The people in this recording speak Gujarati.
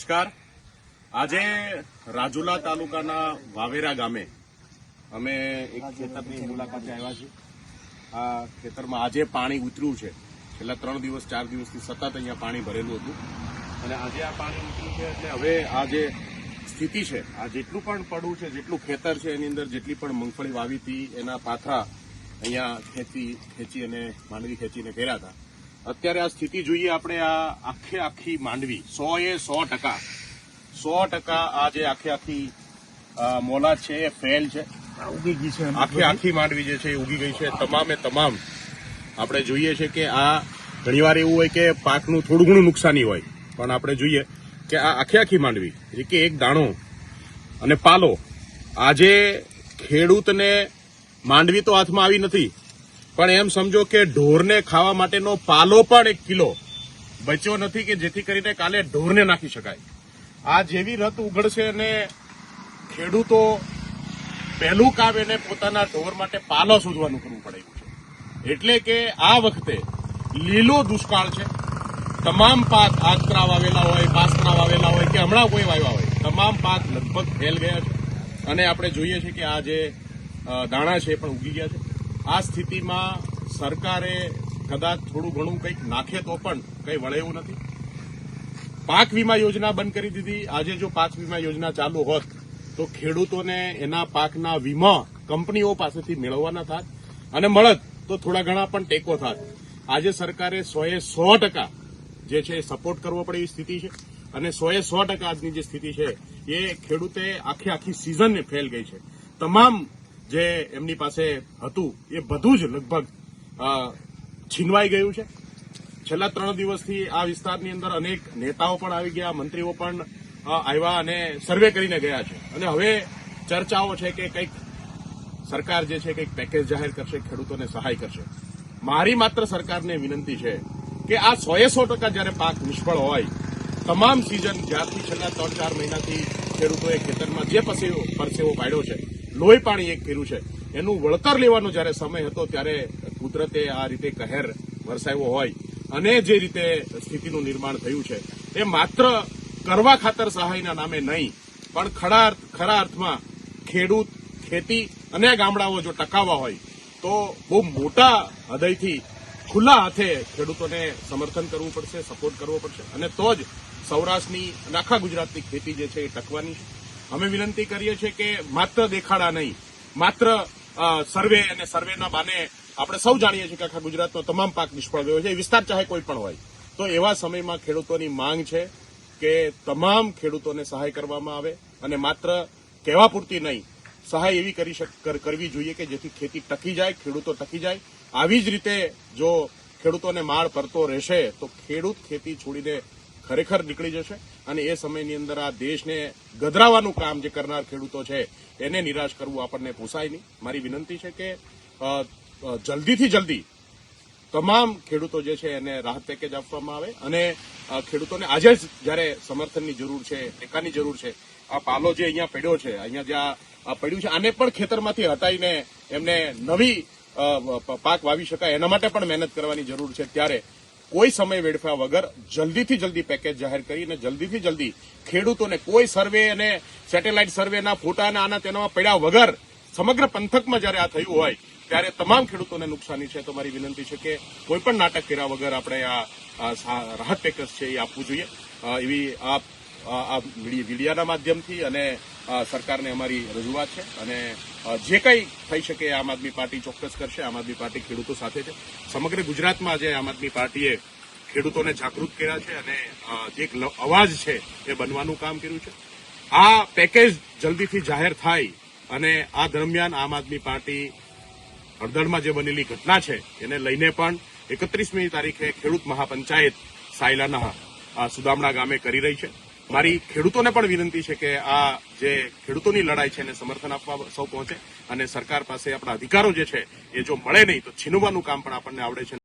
નમસ્કાર. આજે રાજુલા તાલુકાના વાવેરા ગામે અમે એક ખેતરની મુલાકાતે આવ્યા છીએ. આ ખેતરમાં આજે પાણી ઉતર્યું છે. છેલ્લા ત્રણ દિવસ, ચાર દિવસથી સતત અહીંયા પાણી ભરેલું હતું. અને આજે આ પાણી ઉતર્યું છે એટલે હવે આ જે સ્થિતિ છે, આ જેટલું પણ પડવું છે, જેટલું ખેતર છે એની અંદર, જેટલી પણ મગફળી વાવી હતી, એના પાથરા અહીંયા ખેંચી ખેંચી અને માંડવી ખેંચીને કર્યા હતા. અત્યારે આ સ્થિતિ જોઈએ આપણે આ આખે આખી માંડવી. સો એ સો ટકા. સો ટકા આ જે આખે આખી મોલા છે એ ફેલ છે. ઉગી ગઈ છે આખે આખી માંડવી જે છે એ ઉગી ગઈ છે. તમામે તમામ આપણે જોઈએ છે કે આ ઘણીવાર એવું હોય કે પાકનું થોડું ઘણું નુકસાની હોય. પણ આપણે જોઈએ કે આ આખે આખી માંડવી એટલે કે એક દાણો અને પાલો આજે ખેડૂતને માંડવી તો હાથમાં આવી નથી પણ એમ સમજો કે ઢોરને ખાવા માટેનો પાલો પણ એક કિલો બચ્યો નથી કે જેથી કરીને કાલે ઢોરને નાખી શકાય. આ જેવી રત ઉઘડશે અને ખેડૂતો પહેલું કામ એને પોતાના ઢોર માટે પાલો શોધવાનું કરવું પડે છે. એટલે કે આ વખતે લીલો દુષ્કાળ છે. તમામ પાક આજકરા વાવેલા હોય, બાસકરા વાવેલા હોય કે હમણાં કોઈ વાવ્યા હોય, તમામ પાક લગભગ ફેલ ગયા છે. અને આપણે જોઈએ છીએ કે આ જે દાણા છે એ પણ ઉગી ગયા છે. આ સ્થિતિમાં સરકારે કદાચ થોડું ઘણું કંઈક નાખે તો પણ કંઈ વળે એવું નથી. પાક વીમા યોજના બંધ કરી દીધી. આજે જો પાક વીમા યોજના ચાલુ હોત, તો ખેડૂતોને એના પાકના વીમા કંપનીઓ પાસેથી મેળવવાના થાત અને મળત તો થોડા ઘણા પણ ટેકો થાત. આજે સરકારે સોએ સો ટકા જે છે એ સપોર્ટ કરવો પડે એવી સ્થિતિ છે. અને સોએ સો ટકા આજની જે સ્થિતિ છે, એ ખેડૂતે આખી આખી સિઝનને ફેલ ગઈ છે. તમામ જે એમની પાસે હતું, એ બધું જ લગભગ છીનવાઈ ગયું છે. છેલ્લા ત્રણ દિવસથી આ વિસ્તારની અંદર અનેક નેતાઓ પણ આવી ગયા, મંત્રીઓ પણ આવ્યા અને સર્વે કરીને ગયા છે. અને હવે ચર્ચાઓ છે કે કંઈક સરકાર જે છે, કંઈક પેકેજ જાહેર કરશે, ખેડૂતોને સહાય કરશે. મારી માત્ર સરકારને વિનંતી છે કે આ સોએ સો ટકા જ્યારે પાક નિષ્ફળ હોય, તમામ સિઝન જ્યારથી છેલ્લા ત્રણ ચાર મહિનાથી ખેડૂતોએ ખેતરમાં જે પસેવો પરસેવો પાડ્યો છે લોહી પાણી એક કર્યું છે. એનું વળતર લેવાનો જ્યારે સમય હતો ત્યારે કુદરતે આ રીતે કહેર વરસાવ્યો હોય અને જે રીતે સ્થિતિનું નિર્માણ થયું છે, એ માત્ર કરવા ખાતર સહાયના નામે નહીં, પણ ખરા ખરા અર્થમાં ખેડૂત, ખેતી અને ગામડાઓ જો ટકાવવા હોય, તો બહુ મોટા હૃદયથી ખુલ્લા હાથે ખેડૂતોને સમર્થન કરવું પડશે, સપોર્ટ કરવો પડશે. અને તો જ સૌરાષ્ટ્રની અને આખા ગુજરાતની ખેતી જે છે એ ટકવાની છે. અમે વિનંતી કરીએ છીએ કે માત્ર દેખાડા નહીં, માત્ર સર્વે અને સર્વેના બાને આપણે સૌ જાણીએ છીએ કે આખા ગુજરાતનો તમામ પાક નિષ્ફળ ગયો છે. એ વિસ્તાર ચાહે કોઈ પણ હોય. તો એવા સમયમાં ખેડૂતોની માંગ છે કે તમામ ખેડૂતોને સહાય કરવામાં આવે અને માત્ર કહેવા પૂરતી નહીં, સહાય એવી કરી કરવી જોઈએ કે જેથી ખેતી ટકી જાય, ખેડૂતો ટકી જાય. આવી જ રીતે જો ખેડૂતોને માળ પડતો રહેશે, તો ખેડૂત ખેતી છોડીને ખરેખર નીકળી જશે અને એ સમયની અંદર આ દેશને ગધરાવાનું કામ જે કરનાર ખેડૂતો છે, એને નિરાશ કરવું આપણને પોસાય નહીં. મારી વિનંતી છે કે જલ્દીથી જલ્દી તમામ ખેડૂતો જે છે એને રાહત પેકેજ આપવામાં આવે અને ખેડૂતોને આજે જ જ્યારે સમર્થનની જરૂર છે, ટેકાની જરૂર છે, આ પાલો જે અહીંયા પડ્યો છે, અહીંયા જે આ પડ્યું છે, આને પણ ખેતરમાંથી હટાવીને એમને નવી પાક વાવી શકાય, એના માટે પણ મહેનત કરવાની જરૂર છે. ત્યારે કોઈ સમય વેડફ્યા વગર જલ્દીથી જલ્દી પેકેજ જાહેર કરી અને જલ્દીથી જલ્દી ખેડૂતોને કોઈ સર્વે અને સેટેલાઇટ સર્વેના ફોટા અને આના તેનામાં પડ્યા વગર સમગ્ર પંથકમાં જ્યારે આ થયું હોય, ત્યારે તમામ ખેડૂતોને નુકસાની છે. તો મારી વિનંતી છે કે કોઈ પણ નાટક કર્યા વગર આપણે આ રાહત પેકેજ છે એ આપવું જોઈએ. એવી આ આ મીડિયાના માધ્યમથી અને સરકારને અમારી રજૂઆત છે. અને જે કંઈ થઈ શકે આમ આદમી પાર્ટી ચોક્કસ કરશે. આમ આદમી પાર્ટી ખેડૂતો સાથે છે. સમગ્ર ગુજરાતમાં આજે આમ આદમી પાર્ટીએ ખેડૂતોને જાગૃત કર્યા છે અને જે એક અવાજ છે એ બનવાનું કામ કર્યું છે. આ પેકેજ જલ્દીથી જાહેર થાય અને આ દરમિયાન આમ આદમી પાર્ટી હળદળમાં જે બનેલી ઘટના છે એને લઈને પણ એકત્રીસમી તારીખે ખેડૂત મહાપંચાયત સાયલાના સુદામડા ગામે કરી રહી છે. મારી ખેડૂતોને પણ વિનંતી છે કે આ જે ખેડૂતોની લડાઈ છે એને સમર્થન આપવા સૌ પહોંચે અને સરકાર પાસે આપણા અધિકારો જે છે એ જો મળે નહીં તો છીનવાનું કામ પણ આપણને આવડે છે.